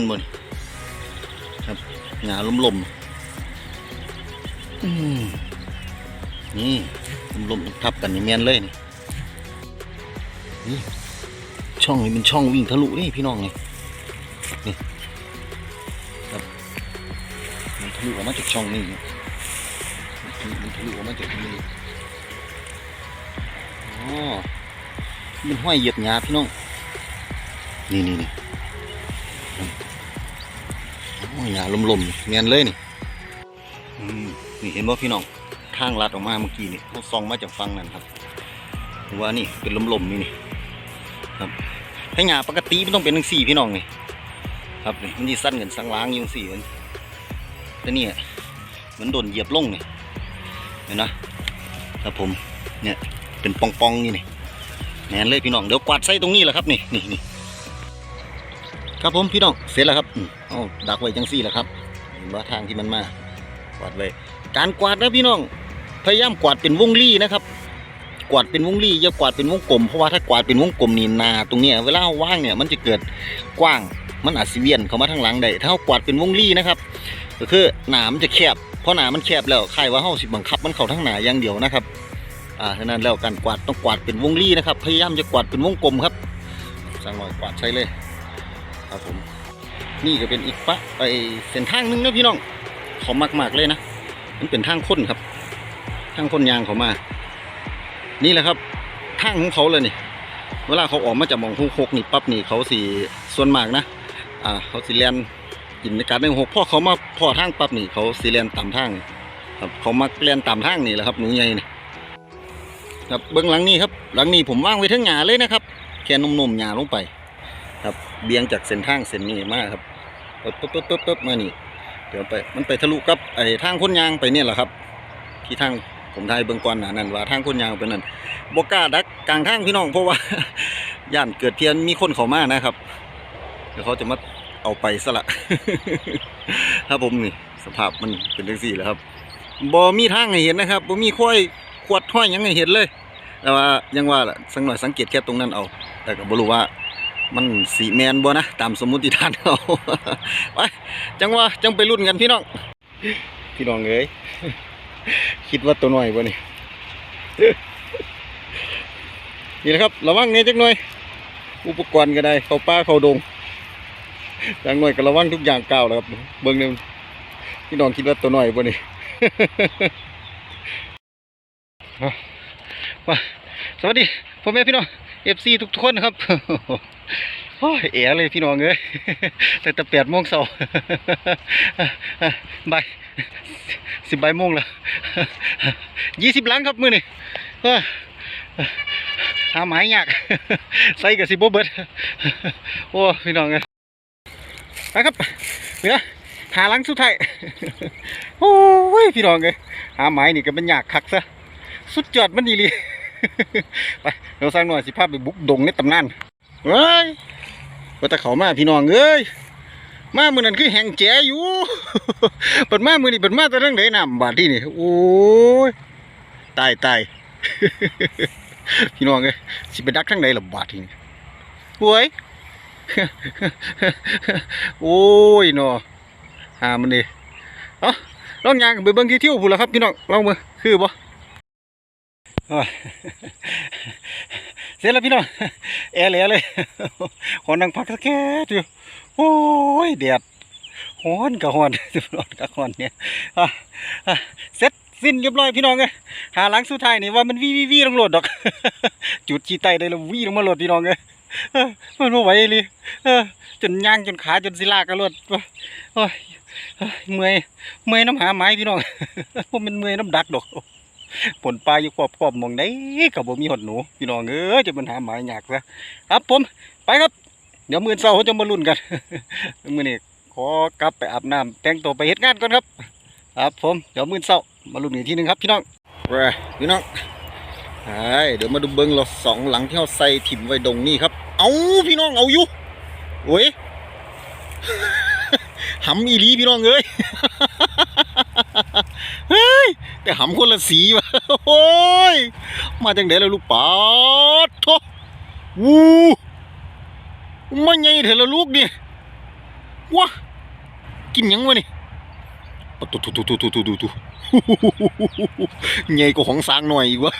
ด้พี่น้องแมนบนครับหงาลมๆอืมนี่ลมๆทับกันนี่แมนเลยนี่นี่ช่องนี้เป็นช่องวิ่งทะลุนี่พี่น้องนี่นี่ครับมันทะลุออกมาจากช่องนี้มันทะลุออกมาจากนี้อ๋อมันห้อยเหยียดหยาพี่น้อง นี่นี่นี่ หยาลมๆเนียนเลยนี่นี่เห็นว่าพี่น้องทางลัดออกมาเมื่อกี้นี่เขาซองมาจากฟังนั่นครับหรือว่านี่เป็นลมๆนี่นี่ครับถ้าหยาปกติไมันต้องเป็นทั้งสี่พี่น้องนี่ครับนี่มันที่สั้นกันสังล้างยังสี่มันแต่นี่ยมันโดนเหยียบลงนี่เห็นนะครับผมเนี่ยเป็นปองๆนี่นี่แน่นเลยพี่น้องเดี๋ยวกวาดใส่ตรงนี้แหละครับนี่นี่นี่ ครับผมพี่น้องเสร็จแล้วครับอืมเอาดักไว้จังซี่แหละครับเห็นว่าทางที่มันมากวาดไว้การกวาดนะพี่น้อง พยายามกวาดเป็นวงรี่นะครับ กวาดเป็นวงรี่อย่ากวาดเป็นวงกลมเพราะว่าถ้ากวาดเป็นวงกลมนี่นาตรงเนี้ยเวลาว่างเนี่ยมันจะเกิดกว้างมันอาจสิเวียนเข้ามาทางหลังได้ถ้ากวาดเป็นวงรี่นะครับก็คือหนามันจะแคบเพราะหนามันแคบแล้วใครว่าเฮาสิบังคับ มันเข้าทางหนาอย่างเดียวนะครับอ่าฉะนั้นแล้วการกวาดต้องกวาดเป็นวงรี่นะครับ พยายามจะกวาดเป็นวงกลมครับสั่งหน่อยกวาดใช้เลย ครับผม นี่ก็เป็นอีกปะไอเส้นทางหนึงนะพี่น้องเขามากๆเลยนะมันเป็นทางค้นครับ ทางค้นยางเขามา นี่แหละครับทางของเขาเลยนี่ เวลาเขาออกมาจากมองหกหกนี่ปั๊บนี่เขาสีส่วนมากนะอ่าเขาสีแลนกินในการเล่นหกพ่อเขามาพ่อทางปั๊บนี่เขาสีแลนตามทางครับเขามักแลนตามทางนี่แหละครับหนูใหญ่นี่ครับเบื้องหลังนี้ครับ หลังนี้ผมว่างไว้ทั้งหยาเลยนะครับแค่นุ่มๆหยาลงไป ครับเบียงจากเส้นทางเส้นนี้มาครับปึ๊บปึ๊บปึ๊บปึ๊บปึ๊บมานี่เดี๋ยวไปมันไปทะลุกับไอ้ทางคนยางไปเนี่ยแหละครับ ที่ทางผมทายเบื้องก่อนหนานั่นว่าทางคนยางเป็นนั่นบกล้าดักกลางทางพี่น้องเพราะว่าย่านเกิดเพียนมีคนเขามานะครับ เดี๋ยวเขาจะมาเอาไปซะละครับผมนี่สภาพมันเป็นจังสี่แหละครับบ่มีทางให้เห็นนะครับบ่มีค่อยขวดห้อยยังให้เห็นเลย แต่ว่ายังว่าล่ะสักหน่อยสังเกตแค่ตรงนั้นเอา แต่ก็บรู้ว่า มันสีแมนบ่นะ ตามสมมุติฐานเขาไปจังว่าจังไปรุ่นกันพี่น้อง พี่น้องเอ้ยคิดว่าตัวหน่อยบ่นี่นี่นะครับระวังเนี่ยจักหน่อย อุปกรณ์ก็ได้ เขาป่าเขาดงจังหน่อยก็ระวังทุกอย่างก้าวแล้วครับ เบิ่งเนี่ยพี่น้องคิดว่าตัวหน่อยบ่นี่มาสวัสดีพ่อแม่พี่น้อง FC ทุกคนครับโอ้ยเอ๋เลยพี่น้องเอ้ยแต่แต่แปดโมงเช้าบ่ายสิบบ่ายโมงแล้วยี่สิบหลังครับมือนี่หาหมายยากใส่กับสิบโบเบิร์ดโอ้พี่น้องเอ้ยไปครับเหลือหาลังสุดท้ายโอ้ยพี่น้องเอ้ยหาหมายนี่ก็เป็นยากคักซะสุดยอดมันดีเลย ไปเราสร้างหน่อยสิภาพไปบุกดงในตำนานเฮ้ยว่าแต่เขามาพี่น้องเอ้ยมามือนั้นคือแห่งแจอยู่เปิดมามือนี่เปิดมาแต่เรื่องไหนน้ำบาดที่นี่โอ้ยตายตายพี่น้องเอ้ยสิไปดักทั้งไหนล่ะบาดที่นี่โว้ยโอ้ยเนาะหามันดิเอ้าลองยางไปเบิ่งที่เที่ยวพูนละครับพี่น้องลองมือคือบ่ เสร็จแล้วพี่น้องแอร์เหลยเลยขอนังพักสักแค่อยู่โอ้ยแดดฮ้อนกับฮ้อนร้อนกับฮ้อนเนี่ยเสร็จสิ้นเรียบร้อยพี่น้องเอ้ยหาหลังสุดท้ายนี่ว่ามันวีวีวีลงโหลดดอก จุดขี้ไตได้แล้ววีลงมาโหลดพี่น้องเอ้ยมันบ่ไหวเลยจนย่างจนขาจนสิลากกระโดดโอ้ยเมื่อยเมื่อยน้ำหาไม้พี่น้องผมเป็นเมื่อยน้ำดักดอก ผลปลาอยู่ขอบขอบมองไหนกับบ่มีหดหนูพี่น้องเอ้ยจะมันหาหมายยากซะครับผมไปครับ เดี๋ยวมือเช้าเขาจะมาลุ้นกันมื้อนี้ขอกลับไปอาบน้ำแต่งตัวไปเฮ็ดงานก่อนครับ ครับผมเดี๋ยวมือเช้ามาลุ้นอีกทีหนึงครับพี่น้องไปพี่น้องไอ้เดี๋ยวมาดูเบิ้งเราสองหลังที่เราใส่ถิ่มไว้ดงนี่ครับ เอาพี่น้องเอาอยู่โอ้ยหำอีหลีพี่น้องเอ้ย เฮ้ยแต่หำคนละสีวะโอ้ยมาจังเดแล้วลูกปาดโถวูมันใหญ่เถอะละลูกเนี่ยว้ากินยังวะนี่ปะตุตุตุตุตุตุตุตุใหญ่กว่าของสางหน่อยอีกวะ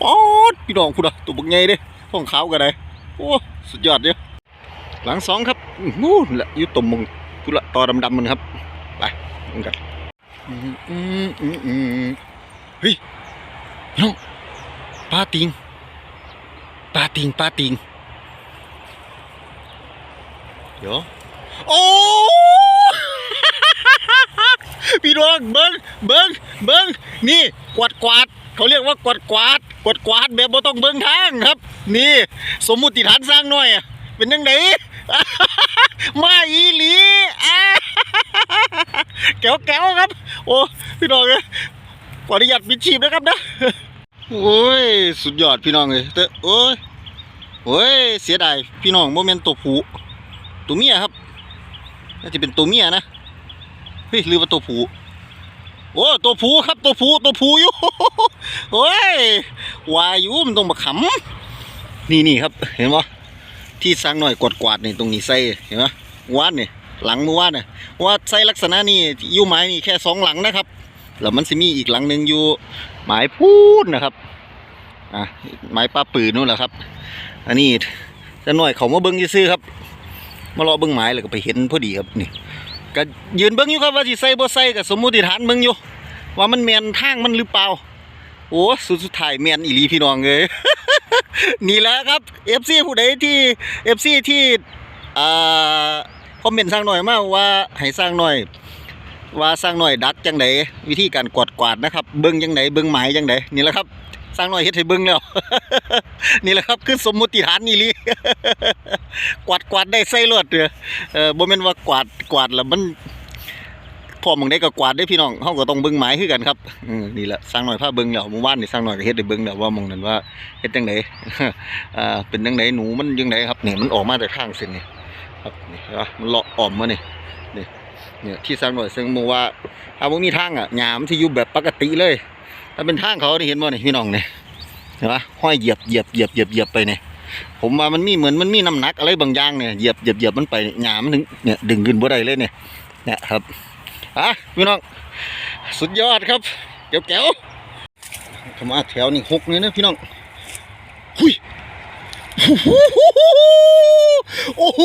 ป๊อดพี่น้องคุณอะตัวบักใหญ่เด้ท้องขาวกันได้โอ้สุดยอดเด้อหลังสองครับนู่นแหละยู่ตมมงพุละตอดำๆมันครับ ไปมึงกัน เฮ้ยน้องปลาติงปลาติงปลาติงเดี๋ยวโอ้พี่น้องเบิ้งเบิ้งเบิ้งนี่กวาดกวาดเขาเรียกว่ากวาดกวาดกวาดกวาดแบบบ่ต้องเบิ้งทางครับ นี่ สมมุติฐานสร้างหน่อยอะเป็นยังไงมาอีหลีอ่า แก้วแก้วครับ โอ้พี่น้องเอ้ยขออนุญาตปิดชีพนะครับนะโอ้ยสุดยอดพี่น้องเลยแต่โอ้ยโอ้ยเสียดายพี่น้องโมเมนต์ตัวผู้ตัวเมียครับน่าจะเป็นตัวเมียนะเฮ้ยลืมว่าตัวผูโอ้ตัวผูครับตัวผูตัวผูอยู่โอ้ยวาอยุมันต้องมาขำนี่นี่ครับ เห็นปะที่สร้างหน่อยกวาดกวาดๆนี่ตรงนี้ใส่เห็นปะวานนี่ หลังเมื่อวานน่ะว่าใส่ลักษณะนี่อยู่ไม้นี่แค่สองหลังนะครับแล้วมันจะมีอีกหลังหนึ่งอยู่ไม้พูดนะครับอะไม้ป้าปืนนู่นแหละครับ อันนี้จะหน่อยเขามาเบิ้งซื่อครับมารอเบิ้งไม้แล้วก็ไปเห็นพอดีครับนี่ก็ยืนเบิ่งอยู่ครับว่าสิใส่บ่ใส่ก็สมมติฐานเบิ่งอยู่ ว่ามันแมนทางมันหรือเปล่า โอ้สุดสุดท้ายแมนอีลีพี่น้องเอ้ยนี่แหละครับ FC ผู้ใดที่ FC ที่อ่า คอมเมนต์สร้างหน่อยมาว่าให้สร้างหน่อย ว่าสร้างหน่อยดักจังไดวิธีการกวาดกวาดนะครับเบิ่งจังไดเบิ่งหมายจังไดนี่แหละครับสร้างหน่อยเฮ็ดให้เบิ่งแล้ว นี่แหละครับคือสมมุติฐานอีหลีกวาดกวาดได้ใส่รถเด้อเออบ่แม่นว่ากวาดกวาดแล้วมันพอมองได้ก็กวาดได้พี่น้องเฮาก็ต้องเบิ่งหมายคือกันครับอืมนี่แหละสร้างหน่อยพาเบิ่งแล้วมื่อวานนี่สร้างหน่อยก็เฮ็ดได้เบิ่งแล้วว่ามองนั้นว่าเฮ็ดจังไดอ่าเป็นจังไดหนูมันจังไดครับนี่มันออกมาแต่ทางเส้นนี่ ครับนี่เห็นปะมันเลาะอ้อมมาเนี่นี่เนี่ยที่สร้างหน่อยซึ่งบอกว่าถ้าบ่มีทางอะหญ้ามันสิอยู่แบบปกติเลยถ้าเป็นทางเขานี่เห็นบ่นี่ยพี่น้องเนี่ยเห็นปะห้อยเหยียบเหยียบเหยียบเหยียบเหยียบไปเนี่ยผมว่ามันมีเหมือนมันมีน้ำหนักอะไรบางอย่างเนี่ยเหยียบเหยียบเหยียบมันไปหยามนถึงเนี่ยดึงขึ้นบ่ได้เลยเนี่ยเนี่ยครับอะพี่น้องสุดยอดครับเก๋วแก๋วขมาแถวนี่หกเลยนะพี่น้อง โอ้โห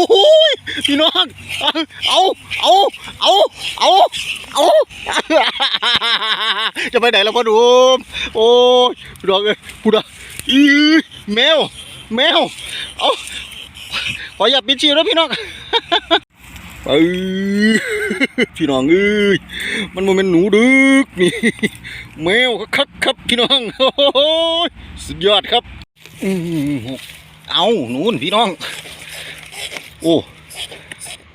พี่น้องเอาเอาเอาเอาเอาจะไปไหนแล้วพ่อดูมโอ้ยพี่น้องเอ้ยพูดอะอีแมว แมวเอาขออย่าปิดชีพนะพี่น้องเอ้ยพี่น้องเอ้ยมันโมเมนหนูดึกนี่แมวครับครับพี่น้องโอ้ยสุดยอดครับอืม เอาหนูนพี่น้อง โอ้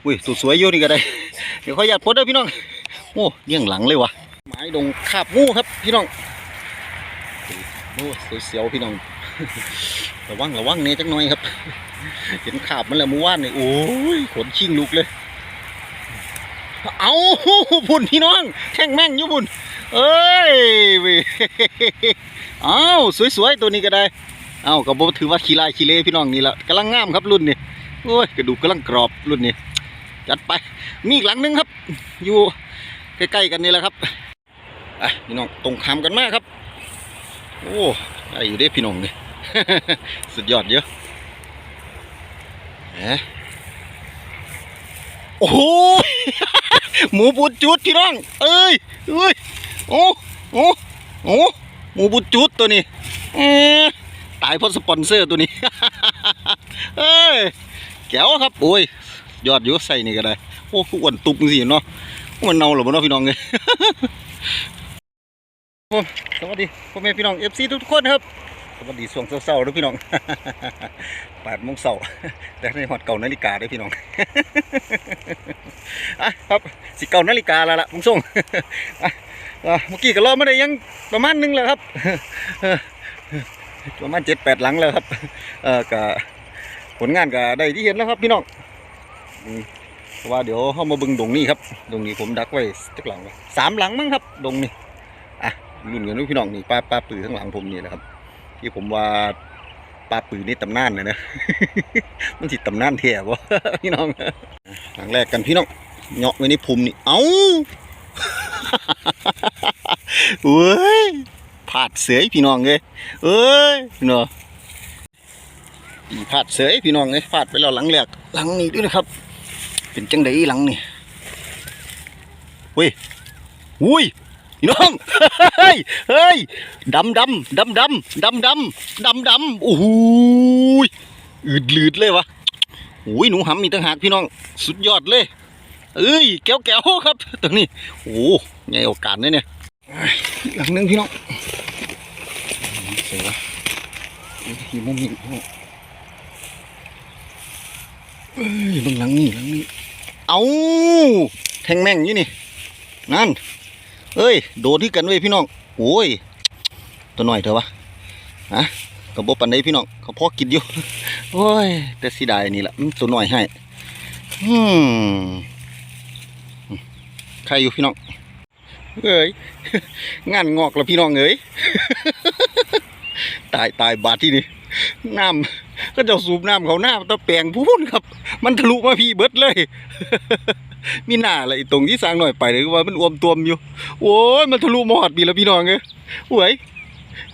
อุ้ยตัวสวยอยู่นี่ก็ได้ เดี๋ยวขออยากพดเด้อพี่น้อง โอ้เลี้ยงหลังเลยวะไม้ดงคาบงูครับ พี่น้องโอ้เสียวพี่น้อง ระวังระวังเนี่ยจักหน่อยครับ เห็นขาบมันแล้วมื่อวานนี่โอ้ยขนชิงลุกเลย เอาพุ่นพี่น้องแข่งแม่งอยู่พุ่นเอ้ยเว้ยเอาสวยๆตัวนี้ก็ได้ เอาก็บ่ถือว่าขี้ลายขี้เละพี่น้องนี่ละกำลังงามครับรุ่นนี้โอ้ยกระดูกกำลังกรอบรุ่นนี้จัดไปมีอีกหลังหนึงครับ อยู่ใกล้ๆกันนี่แหละครับอะพี่น้องตรงข้ามกันมากครับ โอ้ได้อยู่เด้พี่น้องนี่สุดยอดเยอะแหมโอ้โหหมูบุดจุดพี่น้อง เอ้ยเอ้ยโอ้โอ้โอ้หมูบุดจุดตัวนี้เอ ตายเพราะสปอนเซอร์ตัวนี้ เอ้ยแก้วครับโอ้ยยอดอยู่ใส่นี่ก็ได้ โอ้อ้วนตุกสิเนาะมันเน่าหรือเปล่าพี่น้องเลยผมสวัสดีพ่อแม่พี่น้องเอฟซีทุกคนครับสวัสดีช่วงเศร้าๆด้วยพี่น้องแปดโมงเช้าแต่ในหอดเก่านาฬิกาด้วยพี่น้องอะครับสิเก่านาฬิกาแล้วล่ะมุงส่งอะเมื่อกี้ก็รอมาได้ยังประมาณหนึงแล้วครับ ประมาณเจ็ดแปดหลังแล้วครับ เออก็ผลงานก็ได้ที่เห็นแล้วครับพี่น้องว่าเดี๋ยวเข้ามาบึงดงนี้ครับดงนี้ผมดักไว้สักหลังสามหลังมั้งครับดงนี้อะรุ่นกันด้วยพี่น้องนี่ป้าป้าปือข้างหลังผมนี่แหละครับ ที่ผมว่าปลาปืนนี่ตำนานเลยนะมันสิตำนานแท้บ่พี่น้องหลังแรกกันพี่น้องเหาะไว้ในภูมินี่เอ้าเว้ย ผาดเสยพี่น้องเลยเอ้ยเนาะอีผาดเสยพี่น้องเลยผาดไปแล้วหลังแรกหลังนี้ด้วยนะครับ เป็นจังไดหลังนี่เฮ้ยอุ้ยพี่น้องเฮ้ยเฮ้ยดำดำดำดำดำดำดำดำโอ้โหอืดลืดเลยวะโอ้ยหนูหำมีตั้งหากพี่น้อง สุดยอดเลยเอ้ยแก้วแก้วครับตัวนี้ โอ้ใหญ่โอกาสเลยเนี่ยหลังหนึงพี่น้อง เสียวะอยู่มุมนี้พี่น้องเอ้ยเบางหลังนี่หลังนี้เอาแทงแม่งอยู่นี่ นั่น เอ้ย โดดที่กันเว้ยพี่น้อง โอ้ย ตัวหน่อยเถอะวะฮะกระบอกปันไดพี่น้อง เขาพอกินอยู่ โอ้ย แต่สีดายนี่แหละมันตัวหน่อยให้อืมใครอยู่พี่น้อง เอ้ย งานงอกแล้วพี่น้องเอ้ย ตายตายบาดที่นี่น้ำก็จะสูบน้ำเขาหน้าตะแปลงพูนครับ มันทะลุมาพี่เบิดเลย มีหน้าอะไรตรงที่สร้างหน่อยไปเลยว่ามันอวมตัวมอยู่ โอ้ยมันทะลุมอดปีแล้วพี่น้องเอ้ยโอ้ย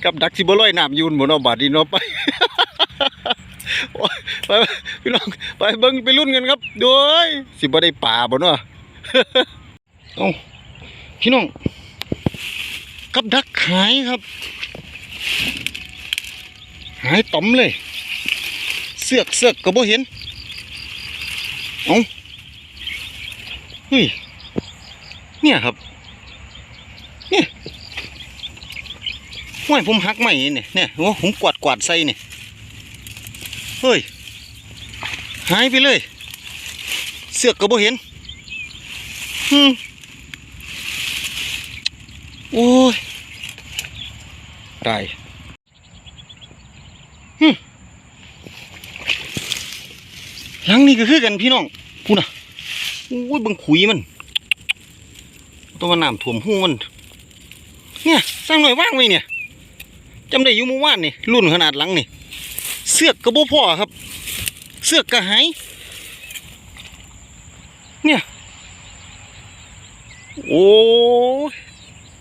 กับดักสิบร้อยน้ำยูนหมดเอาบาดดีเนาะไปโอ้ยไปไปพี่น้องไปเบิ้งไปรุ่นกันครับโดยสิบ่ได้ป่าบ่เนาะเอ้าพี่น้องกับดักหายครับ หายต่อมเลย เสือกเสือกก็บ่เห็นเอ้าเฮ้ยเนี่ยครับเนี่ยห้วยผมหักใหม่เนี่ยเนี่ยโอ้ผมกวาดกวาดใส่เนี่ยเฮ้ยหายไปเลย เสือกก็บ่เห็นฮึมโอ้ยตายฮึม หลังนี้ก็คือกันพี่น้องพูนะโอ้ยบังขุยมันตัวมันน้ำท่วมหูมัน เนี่ยสร้างหน่อยว่างไว้เนี่ยจำได้อยู่เมื่อวานนี่รุ่นขนาดหลังนี่เสือกกระโบพ่อครับ เสือกกระหายเนี่ย โอ้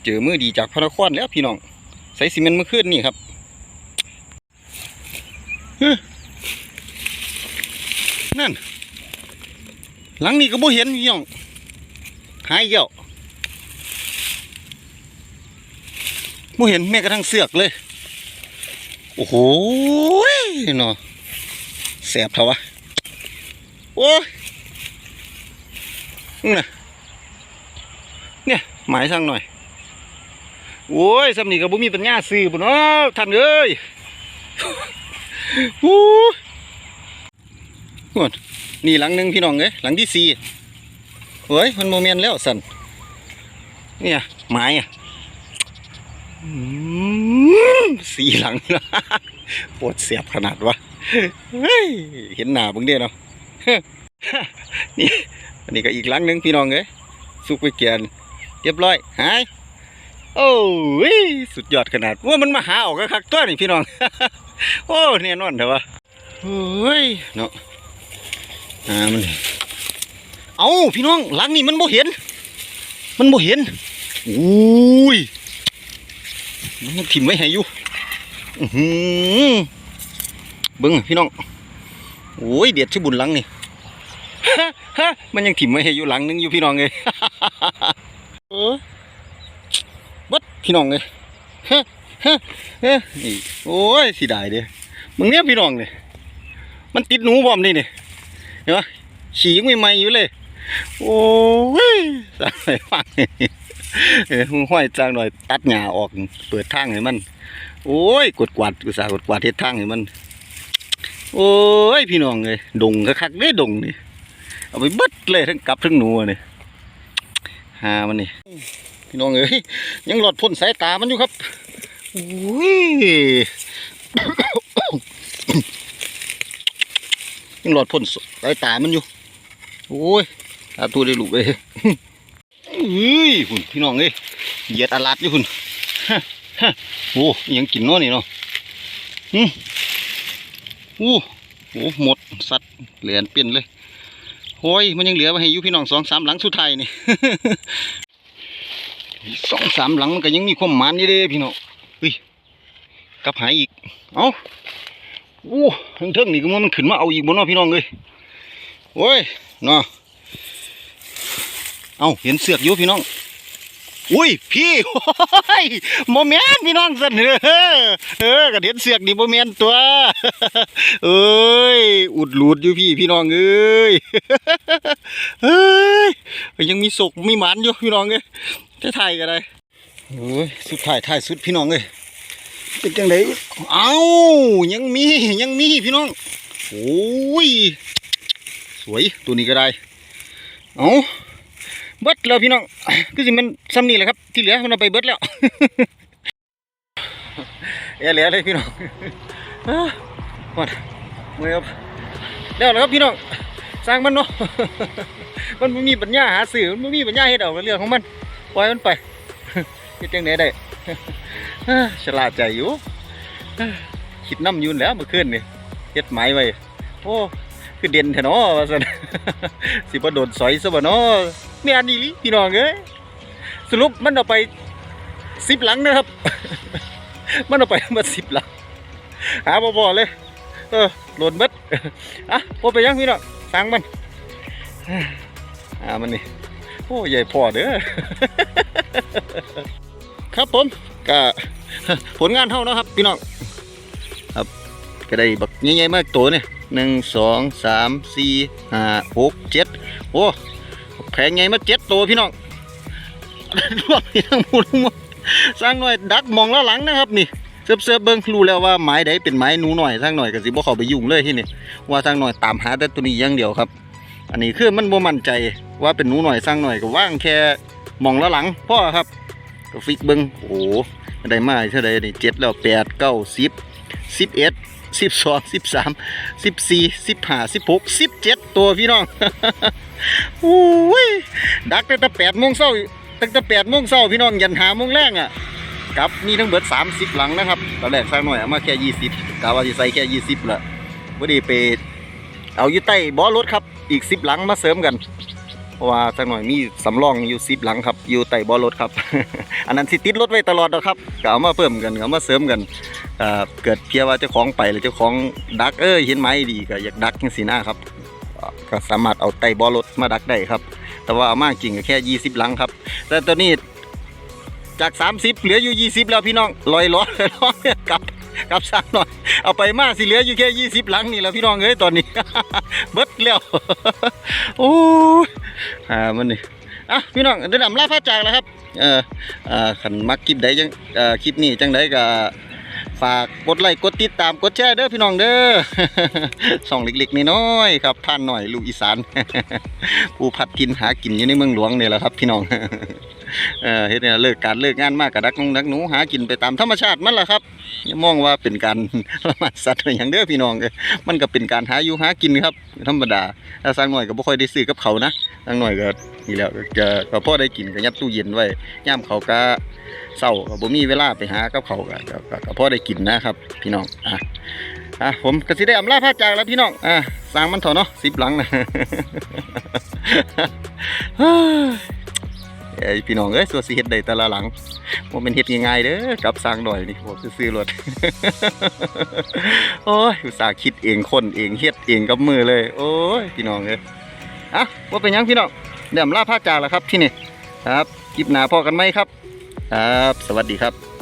เจอมือดีจากพระนครแล้วพี่น้องใส่ซีเมนต์เมื่อคืนนี่ครับเฮ้ นั่น หลังนี้ก็บ่เห็นพี่อง หายเกี่ยวบ่เห็นแม้กระทั่งเสือกเลย โอ้โหเนาะแสบเถอะวะ โอ้ยนี่ะเนี่ย หมายสั่งหน่อย โอ้ยสำนีกับบุมีปัญญาซื้อบุเนาะท่านเอ้ยโอ้ นี่หลังหนึ่งพี่น้องเอ้ยหลังที่สี่เฮ้ยมันโมเมนแล้วสันเนี่ยไม้อะสี่หลังนะปวดเสียบขนาดวะเฮ้ยเห็นหนาบึงเดียเนาะนี่อันนี้ก็อีกหลังหนึ่งพี่น้องเอ้ยสุกไปเกียนเรียบร้อยหายโอ้ยสุดยอดขนาดว่ามันมาหาออกก็คักตัวนี่พี่น้อง โอ้แน่นอนเถอะวะโอ้ยเนาะ อ่ามันเอาพี่น้องหลังนี่มันบ่เห็น มันบ่เห็นอุ้ยมันยังถิ่มไว้ให้อยู่อื้อหือเบิ้งพี่น้องโอ้ยเดียดชื่อบุญหลังนี่ฮะมันยังถิ่มไว้ให้อยู่หลังนึงอยู่พี่น้องเลยเออบัดพี่น้องเลยฮะฮะเฮ้ยนี่โอ้ยสิได้เด้มึงเนี้ยพี่น้องเลยมันติดหนูบอมนี่นี่ เห็นปะฉี่ยังใหม่ๆอยู่เลย โอ้ยสั่งหน่อยฟังเออมึงห้อยจางหน่อยตัดหญ้าออกเปิดทางให้มัน โอ้ยกดกวาดอุตส่าห์กดกวาดเฮ็ดทางให้มัน โอ้ยพี่น้องเลยดงคักๆเด้ดงนี่เอาไปบิดเลยทั้งกลับทั้งหนูอะนี่หามันนี่พี่น้องเอ้ยยังหลอดพ่นสายตามันอยู่ครับโอ้ย ยังหลอดพ่นสายตามันอยู่ โอ้ยตาตัวได้ลูกเลยเฮ้ยคุณพี่น้องเอ้ยเหยียดอาลัดอยู่คุณฮะฮะโอ้ยังกินเนาะนี่เนาะอืมอู้โหหมดสัตว์เหลือนเปลี่ยนเลยโอ้ยมันยังเหลือไว้ให้ยู่พี่น้องสองสามหลังสุดท้ายนี่สองสามหลังมันก็ยังมีความมานอยู่เด้พี่น้องเฮ้ยกลับหายอีก เอ้า โอ้ทั้งเทิงนี่ก็มันขึ้นมาเอาอีกบนนาะพี่น้องเลยโอ้ยนาะเอาเห็นเสือกอยู่พี่น้อง อุ้ยพี่โมเมนพี่น้องเสนเออเออกระเด็นเสือกนี่โมเมนตัว เอ้ย อุดหลุดอยู่พี่พี่น้องเอ้ยเฮ้ยยังมีศกมีหมันอยู่พี่น้องเอ้ยได้ถ่ายกันเลยโอ้ยสุดท้ายถ่ายสุดพี่น้องเอ้ย เป็นจังไดเอายังมียังมีพี่น้องโอ้ยสวยตัวนี้ก็ได้เอาเบิดแล้วพี่น้องก็สิมันซ้ำนี่แหละครับ ที่เหลือมันเอาไปเบิดแล้วเอเหลือเลยพี่น้องอ่าหมดเมื่อครับแล้วแล้วครับพี่น้องสร้างมันเนาะมันไม่มีปัญญาหาสื่อมันไม่มีปัญญาเฮ็ดเอาเรื่องของมันปล่อยมันไปเฮ็ดจังไดได้ ฉลาดใจอยู่คิดน้ำยืนแล้วเมื่อคืนนี่เฮ็ดหมายไว้โอ้คือเด่นแท้เนาะว่าซั่นสิบ่โดนสอยซะบ่เนาะแม่นอีหลีพี่น้องเอ้ยสรุปมันเอาไปสิบหลังนะครับ มันเอาไปมาสิบหลัง หาบ่พอเลย เออหล่นเบิดอะบ่ไปยังพี่น้องสั่งมันอ่ามันนี่โอ้ใหญ่พอเด้อ ครับผมก็ ผลงานเท่านะครับ พี่น้องครับก็ได้บักใหญ่ๆมากตัวเนี่ยหนึ่งสองสามสี่ห้าหกเจ็ดโอ้แพงไงมาเจ็ดตัวพี่น้องรวมนี่ทั้งหมดทั้งหมดสร้างหน่อยดักมองแล้วหลังนะครับนี่เสิร์ฟเสิร์ฟเบิ้งรู้แล้วว่าไม้ใดเป็นไม้หนูหน่อยสร้างหน่อยก็สิบ่เขาไปยุ่งเลยที่นี่ว่าสร้างหน่อยตามหาแต่ตัวนี้อย่างเดียวครับ อันนี้คือมันบ่มั่นใจว่าเป็นหนูหน่อยสร้างหน่อยก็ว่างแค่มองแล้วหลังพ่อครับก็ฟิกเบิ้งโอ้ ได้มาเท่าใดนี่เจ็ดแล้วแปดเก้าสิบสิบเอ็ดสิบสองสิบสามสิบสี่สิบห้าสิบหกสิบเจ็ดตัวพี่น้องโอ้ยดักตั้งแต่แปดโมงเช้าตั้งแต่แปดโมงเช้าพี่น้องยันหาโมงแรงอะกับมีทั้งเบิดสามสิบหลังนะครับตอนแรกสร้างหน่อยเอามาแค่ยี่สิบกะว่าจะใส่แค่ยี่สิบละพอดีไปเอาอยู่ใต้บอรถครับอีกสิบหลังมาเสริมกัน ว่าสักหน่อยมีสำรองอยู่สิบหลังครับอยู่ใต้บอรถครับ อันนั้นสิติดรถไว้ตลอดนะครับก็เอามาเพิ่มกันก็เอามาเสริมกันเกิดเพียว่าเจ้าของไปหรือเจ้าของดักเอ้ยเห็นไหมดีก็อยากดักจังสีหน้าครับก็สามารถเอาไต่บอรถมาดักได้ครับ แต่ว่าเอามากจริงก็แค่20หลังครับแต่ตัวนี้จาก 30 เหลืออยู่ 20 แล้วพี่น้องลอยล้อเลยล้อกลับกลับสร้างหน่อย เอาไปมาสิเหลืออยู่แค่ 20 หลังนี่แล้วพี่น้องเอ้ยตอนนี้ เบิดแล้วโอ้ ยอ่ามันนี่อะพี่น้องเดินนำลาพระจากแล้วครับ เอออ่าขันมักคลิปใดจังเอ่อคลิปนี้จังใดก็ฝากกดไลค์กดติดตามกดแชร์เด้อพี่น้องเด้อส่องเล็กๆน้อยๆครับท่านหน่อยลูกอีสานผู้พัดกินหากินอยู่ในเมืองหลวงเนี่ยแหละครับ พี่น้อง เออเฮ็ดเนี่ยเลิกการเลิกงานมากกับดักนงดักหนูหากินไปตามธรรมชาติมันแหละครับอย่ามองว่าเป็นการละเมิดสัตว์อะไรอย่างเด้อพี่น้องเอ้ยมันก็เป็นการหาอยู่หากินครับ ธรรมดาถ้าสร้างหน่อยก็บ่ค่อยได้ซื้อกับเขานะสร้างหน่อยก็นี่แหล้วก็ก็พอได้กินก็ยัดตู้เย็นไว้ย่ามเขาก็เศร้าก็บ่มีเวลาไปหากับเขาก็ก็ก็ก็พอได้กินนะครับ พี่น้องอะอะผมก็สิได้อำลาพาจากแล้วพี่น้องอะสร้างมันเถอะเนาะสิบหลังนะ ไอพี่น้องเอ้ยสัวสีเห็ดได้แต่ละหลังว่าเป็นเห็ดง่ายๆเด้อกับสร้างหน่อยนี่ผมซื้อรถโอ้ยอุตส่าห์คิดเองคนเองเฮ็ดเองกับมือเลย โอ้ยพี่น้องเอ้ยอะว่าเป็นยังพี่น้องเดี๋ยวผมลาพาจาแล้วครับที่นี่ครับคลิปหนาพอกันไหมครับ ครับ สวัสดีครับ